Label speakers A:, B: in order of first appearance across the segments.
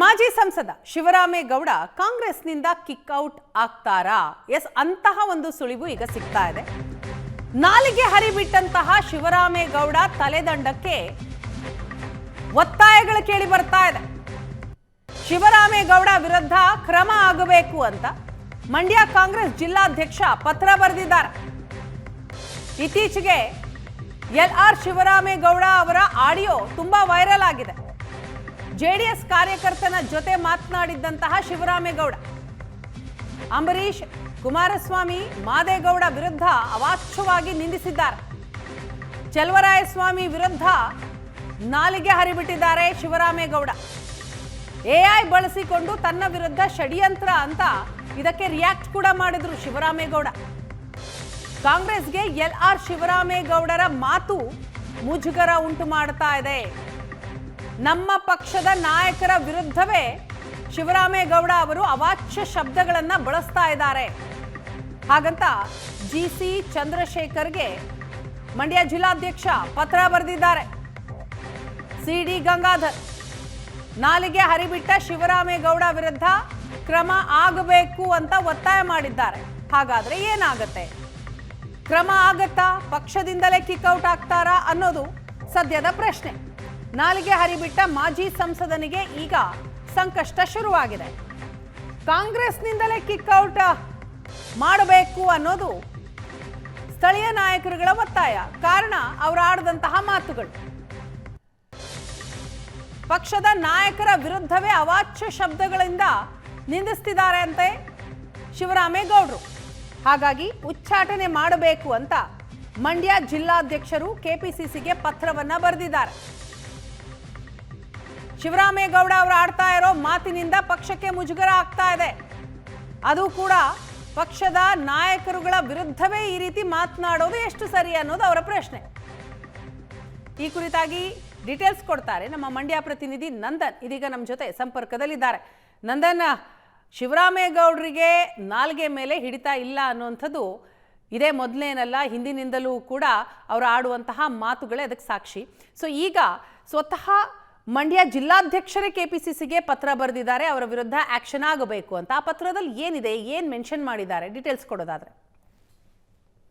A: ಮಾಜಿ ಸಂಸದ ಶಿವರಾಮೇಗೌಡ ಕಾಂಗ್ರೆಸ್ನಿಂದ ಕಿಕ್ಔಟ್ ಆಗ್ತಾರಾ? ಎಸ್, ಅಂತಹ ಒಂದು ಸುಳಿವು ಈಗ ಸಿಗ್ತಾ ಇದೆ. ನಾಲಿಗೆ ಹರಿಬಿಟ್ಟಂತಹ ಶಿವರಾಮೇಗೌಡ ತಲೆದಂಡಕ್ಕೆ ಒತ್ತಾಯಗಳು ಕೇಳಿ ಬರ್ತಾ ಇದೆ. ಶಿವರಾಮೇಗೌಡ ವಿರುದ್ಧ ಕ್ರಮ ಆಗಬೇಕು ಅಂತ ಮಂಡ್ಯ ಕಾಂಗ್ರೆಸ್ ಜಿಲ್ಲಾಧ್ಯಕ್ಷ ಪತ್ರ ಬರೆದಿದ್ದಾರೆ. ಇತ್ತೀಚೆಗೆ ಎಲ್ ಆರ್ ಶಿವರಾಮೇಗೌಡ ಅವರ ಆಡಿಯೋ ತುಂಬಾ ವೈರಲ್ ಆಗಿದೆ. ಜೆಡಿಎಸ್ ಕಾರ್ಯಕರ್ತನ ಜೊತೆ ಮಾತನಾಡಿದ್ದಂತಹ ಶಿವರಾಮೇಗೌಡ ಅಂಬರೀಷ್, ಕುಮಾರಸ್ವಾಮಿ, ಮಾದೇಗೌಡ ವಿರುದ್ಧ ಅವಾಚ್ಯವಾಗಿ ನಿಂದಿಸಿದ್ದಾರೆ. ಚೆಲ್ವರಾಯಸ್ವಾಮಿ ವಿರುದ್ಧ ನಾಲಿಗೆ ಹರಿಬಿಟ್ಟಿದ್ದಾರೆ ಶಿವರಾಮೇಗೌಡ ಎಐ ಬಳಸಿಕೊಂಡು ತನ್ನ ವಿರುದ್ಧ ಷಡ್ಯಂತ್ರ ಅಂತ ಇದಕ್ಕೆ ರಿಯಾಕ್ಟ್ ಕೂಡ ಮಾಡಿದ್ರು ಶಿವರಾಮೇಗೌಡ ಕಾಂಗ್ರೆಸ್ಗೆ ಎಲ್ ಆರ್ ಶಿವರಾಮೇಗೌಡರ ಮಾತು ಮುಜುಗರ ಉಂಟು ಮಾಡ್ತಾ ಇದೆ. ನಮ್ಮ ಪಕ್ಷದ ನಾಯಕರ ವಿರುದ್ಧವೇ ಶಿವರಾಮೇಗೌಡ ಅವರು ಅವಾಚ್ಯ ಶಬ್ದಗಳನ್ನ ಬಳಸ್ತಾ ಇದ್ದಾರೆ. ಹಾಗಂತ ಜಿ ಸಿ ಚಂದ್ರಶೇಖರ್ಗೆ ಮಂಡ್ಯ ಜಿಲ್ಲಾಧ್ಯಕ್ಷ ಪತ್ರ ಬರೆದಿದ್ದಾರೆ. ಸಿ ಡಿ ಗಂಗಾಧರ್ ನಾಲಿಗೆ ಹರಿಬಿಟ್ಟ ಶಿವರಾಮೇಗೌಡ ವಿರುದ್ಧ ಕ್ರಮ ಆಗಬೇಕು ಅಂತ ಒತ್ತಾಯ ಮಾಡಿದ್ದಾರೆ. ಹಾಗಾದ್ರೆ ಏನಾಗತ್ತೆ? ಕ್ರಮ ಆಗತ್ತಾ? ಪಕ್ಷದಿಂದಲೇ ಕಿಕ್ಔಟ್ ಆಗ್ತಾರಾ ಅನ್ನೋದು ಸದ್ಯದ ಪ್ರಶ್ನೆ. ನಾಲಿಗೆ ಹರಿಬಿಟ್ಟ ಮಾಜಿ ಸಂಸದನಿಗೆ ಈಗ ಸಂಕಷ್ಟ ಶುರುವಾಗಿದೆ. ಕಾಂಗ್ರೆಸ್ನಿಂದಲೇ ಕಿಕ್ಔಟ್ ಮಾಡಬೇಕು ಅನ್ನೋದು ಸ್ಥಳೀಯ ನಾಯಕರುಗಳ ಒತ್ತಾಯ. ಕಾರಣ ಅವರು ಆಡದಂತಹ ಮಾತುಗಳು. ಪಕ್ಷದ ನಾಯಕರ ವಿರುದ್ಧವೇ ಅವಾಚ್ಯ ಶಬ್ದಗಳಿಂದ ನಿಂದಿಸ್ತಿದ್ದಾರೆ ಅಂತೆ ಶಿವರಾಮೇಗೌಡರು ಹಾಗಾಗಿ ಉಚ್ಚಾಟನೆ ಮಾಡಬೇಕು ಅಂತ ಮಂಡ್ಯ ಜಿಲ್ಲಾಧ್ಯಕ್ಷರು ಕೆಪಿಸಿಸಿಗೆ ಪತ್ರವನ್ನ ಬರೆದಿದ್ದಾರೆ. ಶಿವರಾಮೇಗೌಡ ಅವರು ಆಡ್ತಾ ಇರೋ ಮಾತಿನಿಂದ ಪಕ್ಷಕ್ಕೆ ಮುಜುಗರ ಆಗ್ತಾ ಇದೆ. ಅದು ಕೂಡ ಪಕ್ಷದ ನಾಯಕರುಗಳ ವಿರುದ್ಧವೇ ಈ ರೀತಿ ಮಾತನಾಡೋದು ಎಷ್ಟು ಸರಿ ಅನ್ನೋದು ಅವರ ಪ್ರಶ್ನೆ. ಈ ಕುರಿತಾಗಿ ಡೀಟೇಲ್ಸ್ ಕೊಡ್ತಾರೆ ನಮ್ಮ ಮಂಡ್ಯ ಪ್ರತಿನಿಧಿ ನಂದನ್. ಇದೀಗ ನಮ್ಮ ಜೊತೆ ಸಂಪರ್ಕದಲ್ಲಿದ್ದಾರೆ. ನಂದನ್, ಶಿವರಾಮೇಗೌಡರಿಗೆ ನಾಲ್ಗೆ ಮೇಲೆ ಹಿಡಿತಾ ಇಲ್ಲ ಅನ್ನುವಂಥದ್ದು ಇದೇ ಮೊದಲೇನಲ್ಲ, ಹಿಂದಿನಿಂದಲೂ ಕೂಡ ಅವರು ಆಡುವಂತಹ ಮಾತುಗಳೇ ಅದಕ್ಕೆ ಸಾಕ್ಷಿ. ಸೊ ಈಗ ಸ್ವತಃ ಮಂಡ್ಯ ಜಿಲ್ಲಾಧ್ಯಕ್ಷರೇ ಕೆಪಿಸಿಸಿಗೆ ಪತ್ರ ಬರೆದಿದ್ದಾರೆ. ಅವರ ವಿರುದ್ಧ ಆಕ್ಷನ್ ಆಗಬೇಕು ಅಂತ. ಆ ಪತ್ರದಲ್ಲಿ ಏನಿದೆ? ಏನ್ ಮೆನ್ಷನ್ ಮಾಡಿದ್ದಾರೆ? ಡೀಟೇಲ್ಸ್ ಕೊಡೋದಾದ್ರೆ.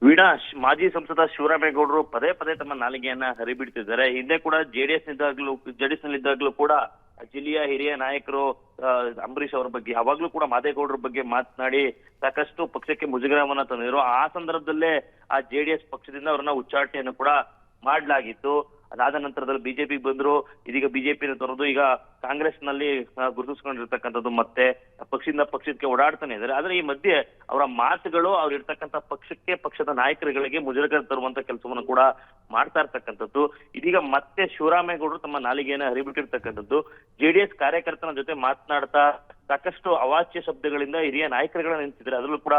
B: ವೀಣಾ ಮಾಜಿ ಸಂಸದ ಶಿವರಾಮೇಗೌಡರು ಪದೇ ಪದೇ ತಮ್ಮ ನಾಲಿಗೆಯನ್ನ ಹರಿಬಿಡ್ತಿದ್ದಾರೆ. ಹಿಂದೆ ಕೂಡ ಜೆಡಿಎಸ್ ನಿಂದಾಗ್ಲೂ ಜೆಡಿಎಸ್ ನಲ್ಲಿದ್ದಾಗ್ಲೂ ಕೂಡ ಜಿಲ್ಲೆಯ ಹಿರಿಯ ನಾಯಕರು ಅಂಬರೀಷ್ ಅವರ ಬಗ್ಗೆ ಯಾವಾಗ್ಲೂ ಕೂಡ ಮಾದೇಗೌಡರ ಬಗ್ಗೆ ಮಾತನಾಡಿ ಸಾಕಷ್ಟು ಪಕ್ಷಕ್ಕೆ ಮುಜುಗರವನ್ನ ತಂದಿದ್ರು. ಆ ಸಂದರ್ಭದಲ್ಲೇ ಆ ಜೆಡಿಎಸ್ ಪಕ್ಷದಿಂದ ಅವರನ್ನ ಉಚ್ಚಾಟನೆಯನ್ನು ಕೂಡ ಮಾಡಲಾಗಿತ್ತು. ಅದಾದ ನಂತರದಲ್ಲಿ ಬಿಜೆಪಿ ಬಂದ್ರು, ಇದೀಗ ಬಿಜೆಪಿ ತೊರೆದು ಈಗ ಕಾಂಗ್ರೆಸ್ನಲ್ಲಿ ಗುರುತಿಸ್ಕೊಂಡಿರ್ತಕ್ಕಂಥದ್ದು ಮತ್ತೆ ಪಕ್ಷದಿಂದ ಪಕ್ಷಕ್ಕೆ ಓಡಾಡ್ತಾನೆ ಇದ್ದಾರೆ. ಆದ್ರೆ ಈ ಮಧ್ಯೆ ಅವರ ಮಾತುಗಳು, ಅವ್ರು ಇರ್ತಕ್ಕಂಥ ಪಕ್ಷಕ್ಕೆ, ಪಕ್ಷದ ನಾಯಕರುಗಳಿಗೆ ಮುಜುಗರ ತರುವಂತ ಕೆಲಸವನ್ನು ಕೂಡ ಮಾಡ್ತಾ ಇರ್ತಕ್ಕಂಥದ್ದು. ಇದೀಗ ಮತ್ತೆ ಶಿವರಾಮೇಗೌಡರು ತಮ್ಮ ನಾಲಿಗೆಯನ್ನು ಹರಿಬಿಟ್ಟಿರ್ತಕ್ಕಂಥದ್ದು. ಜೆಡಿಎಸ್ ಕಾರ್ಯಕರ್ತನ ಜೊತೆ ಮಾತನಾಡ್ತಾ ಸಾಕಷ್ಟು ಅವಾಚ್ಯ ಶಬ್ದಗಳಿಂದ ಹಿರಿಯ ನಾಯಕರುಗಳನ್ನ ನಿಂತಿದ್ದಾರೆ. ಅದರಲ್ಲೂ ಕೂಡ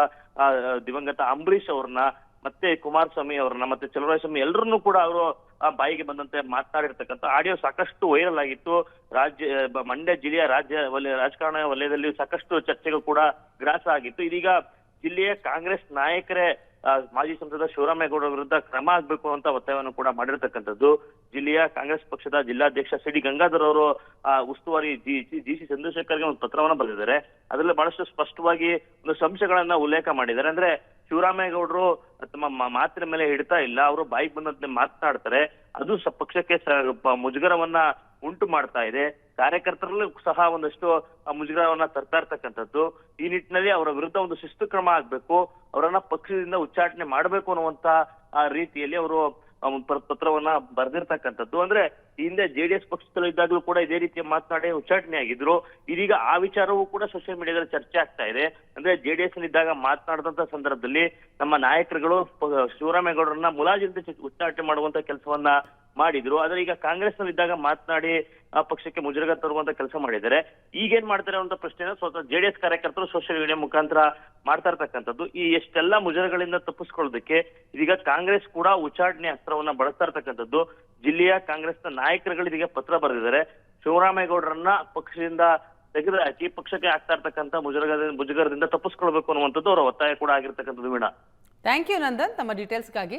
B: ದಿವಂಗತ ಅಂಬರೀಶ್ ಅವ್ರನ್ನ, ಮತ್ತೆ ಕುಮಾರಸ್ವಾಮಿ ಅವ್ರನ್ನ, ಮತ್ತೆ ಚಲುವರಾಯಸ್ವಾಮಿ ಎಲ್ಲರನ್ನೂ ಕೂಡ ಅವರು ಬಾಯಿಗೆ ಬಂದಂತೆ ಮಾತನಾಡಿರ್ತಕ್ಕಂಥ ಆಡಿಯೋ ಸಾಕಷ್ಟು ವೈರಲ್ ಆಗಿತ್ತು. ರಾಜ್ಯ ಮಂಡ್ಯ ಜಿಲ್ಲೆಯ ರಾಜ್ಯ ವಲಯ ರಾಜಕಾರಣ ವಲಯದಲ್ಲಿ ಸಾಕಷ್ಟು ಚರ್ಚೆಗೂ ಕೂಡ ಗ್ರಾಸ ಆಗಿತ್ತು. ಇದೀಗ ಜಿಲ್ಲೆಯ ಕಾಂಗ್ರೆಸ್ ನಾಯಕರೇ ಆ, ಮಾಜಿ ಸಂಸದ ಶಿವರಾಮೇಗೌಡ ವಿರುದ್ಧ ಕ್ರಮ ಆಗ್ಬೇಕು ಅಂತ ಒತ್ತಾಯವನ್ನು ಕೂಡ ಮಾಡಿರ್ತಕ್ಕಂಥದ್ದು. ಜಿಲ್ಲೆಯ ಕಾಂಗ್ರೆಸ್ ಪಕ್ಷದ ಜಿಲ್ಲಾಧ್ಯಕ್ಷ ಸಿ ಡಿ ಗಂಗಾಧರ್ ಅವರು ಆ, ಉಸ್ತುವಾರಿ ಜಿ ಜಿ ಸಿ ಚಂದ್ರಶೇಖರ್ಗೆ ಒಂದು ಪತ್ರವನ್ನು ಬರೆದಿದ್ದಾರೆ. ಅದರಲ್ಲಿ ಬಹಳಷ್ಟು ಸ್ಪಷ್ಟವಾಗಿ ಒಂದು ಸಂಶಯಗಳನ್ನ ಉಲ್ಲೇಖ ಮಾಡಿದ್ದಾರೆ. ಅಂದ್ರೆ ಶಿವರಾಮೇಗೌಡರು ತಮ್ಮ ಮಾತಿನ ಮೇಲೆ ಹಿಡಿತಾ ಇಲ್ಲ, ಅವರು ಬಾಯಿಗೆ ಬಂದಂತೆ ಮಾತನಾಡ್ತಾರೆ. ಅದು ಪಕ್ಷಕ್ಕೆ ಮುಜುಗರವನ್ನ ಉಂಟು ಮಾಡ್ತಾ ಇದೆ. ಕಾರ್ಯಕರ್ತರಲ್ಲೂ ಸಹ ಒಂದಷ್ಟು ಮುಜುಗರವನ್ನ ತರ್ತಾ ಇರ್ತಕ್ಕಂಥದ್ದು ಈ ನಿಟ್ಟಿನಲ್ಲಿ ಅವರ ವಿರುದ್ಧ ಒಂದು ಶಿಸ್ತು ಕ್ರಮ ಆಗ್ಬೇಕು. ಅವರನ್ನ ಪಕ್ಷದಿಂದ ಉಚ್ಚಾಟನೆ ಮಾಡಬೇಕು ಅನ್ನುವಂತ ರೀತಿಯಲ್ಲಿ ಅವರು ಪತ್ರವನ್ನ ಬರೆದಿರ್ತಕ್ಕಂಥದ್ದು. ಅಂದ್ರೆ ಹಿಂದೆ ಜೆಡಿಎಸ್ ಪಕ್ಷದಲ್ಲಿ ಇದ್ದಾಗಲೂ ಕೂಡ ಇದೇ ರೀತಿಯ ಮಾತನಾಡಿ ಉಚ್ಚಾಟನೆ ಆಗಿದ್ರು. ಇದೀಗ ಆ ವಿಚಾರವೂ ಕೂಡ ಸೋಷಿಯಲ್ ಮೀಡಿಯಾದಲ್ಲಿ ಚರ್ಚೆ ಆಗ್ತಾ ಇದೆ. ಅಂದ್ರೆ ಜೆಡಿಎಸ್ ಇದ್ದಾಗ ಮಾತನಾಡಿದಂತ ಸಂದರ್ಭದಲ್ಲಿ ನಮ್ಮ ನಾಯಕರುಗಳು ಶಿವರಾಮೇಗೌಡರನ್ನ ಮುಲಾಜಿಲ್ಲದೆ ಉಚ್ಚಾಟನೆ ಮಾಡುವಂತ ಕೆಲಸವನ್ನ ಮಾಡಿದ್ರು. ಆದ್ರೆ ಈಗ ಕಾಂಗ್ರೆಸ್ನಲ್ಲಿ ಇದ್ದಾಗ ಮಾತನಾಡಿ ಆ ಪಕ್ಷಕ್ಕೆ ಮುಜುಗರ ತರುವಂತ ಕೆಲಸ ಮಾಡಿದ್ದಾರೆ. ಈಗೇನ್ ಮಾಡ್ತಾರೆ ಅಂತ ಪ್ರಶ್ನೆ ಸ್ವತಃ ಜೆಡಿಎಸ್ ಕಾರ್ಯಕರ್ತರು ಸೋಷಿಯಲ್ ಮೀಡಿಯಾ ಮುಖಾಂತರ ಮಾಡ್ತಾ ಇರ್ತಕ್ಕಂಥದ್ದು. ಈ ಎಷ್ಟೆಲ್ಲ ಮುಜುಗರಗಳಿಂದ ತಪ್ಪಿಸ್ಕೊಳ್ಳೋದಕ್ಕೆ ಇದೀಗ ಕಾಂಗ್ರೆಸ್ ಕೂಡ ಉಚ್ಚಾಟನೆ ಅಸ್ತ್ರವನ್ನ ಬಳಸ್ತಾ ಇರ್ತಕ್ಕಂಥದ್ದು. ಜಿಲ್ಲೆಯ ಕಾಂಗ್ರೆಸ್ನ ನಾಯಕರುಗಳು ಇದೀಗ ಪತ್ರ ಬರೆದಿದ್ದಾರೆ. ಶಿವರಾಮೇಗೌಡರನ್ನ ಪಕ್ಷದಿಂದ ತೆಗೆದುಹಾಕಿ ಪಕ್ಷಕ್ಕೆ ಆಗ್ತಾ ಇರ್ತಕ್ಕಂಥ ಮುಜುಗರ ಮುಜುಗರದಿಂದ ತಪ್ಪಿಸ್ಕೊಳ್ಬೇಕು ಅನ್ನುವಂಥದ್ದು ಅವರ ಒತ್ತಾಯ ಕೂಡ ಆಗಿರ್ತಕ್ಕಂಥದ್ದು ವೀಣಾ.
A: ಥ್ಯಾಂಕ್ ಯು ನಂದನ್ ತಮ್ಮ ಡೀಟೇಲ್ಸ್ಗಾಗಿ